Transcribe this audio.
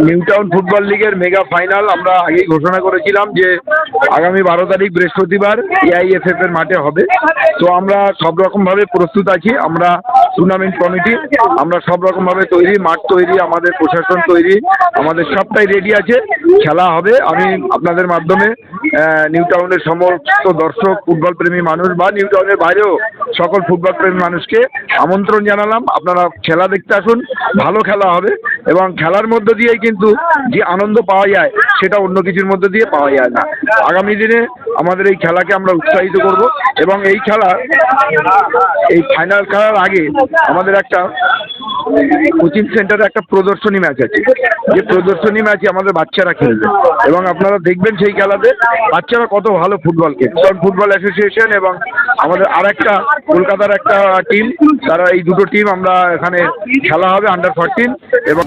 New town football লিগের mega final আমরা আগেই ঘোষণা করেছিলাম যে আগামী বারো তারিখ বৃহস্পতিবার এআইএফএফ এর মাঠে হবে। তো আমরা সব রকম ভাবে প্রস্তুত আছি। আমরা টুর্নামেন্ট কমিটি আমরা সব রকম ভাবে তৈরি, মাঠ তৈরি, আমাদের প্রশাসন তৈরি, আমাদের সবটাই রেডি আছে। খেলা হবে। আমি আপনাদের মাধ্যমে নিউ টাউনের সমস্ত দর্শক ফুটবল প্রেমী মানুষ বা নিউ টাউনের বাইরেও সকল ফুটবল প্রেমী মানুষকে আমন্ত্রণ জানালাম। আপনারা খেলা দেখতে আসুন। ভালো খেলা হবে এবং খেলার মধ্য দিয়েই কিন্তু যে আনন্দ পাওয়া যায় সেটা অন্য কিছুর মধ্যে দিয়ে পাওয়া যায় না। আগামী দিনে আমাদের এই খেলাকে আমরা উৎসাহিত করব এবং এই খেলা, এই ফাইনাল খেলার আগে আমাদের একটা কোচিং সেন্টারে একটা প্রদর্শনী ম্যাচ আছে। যে প্রদর্শনী ম্যাচে আমাদের বাচ্চারা খেলবে। এবং আপনারা দেখবেন সেই খেলাতে বাচ্চারা কত ভালো ফুটবল খেলে কারণ ফুটবল অ্যাসোসিয়েশন এবং আমাদের আর একটা কলকাতার একটা টিম তারা এই দুটো টিম আমরা এখানে খেলা হবে আন্ডার ফোরটিন এবং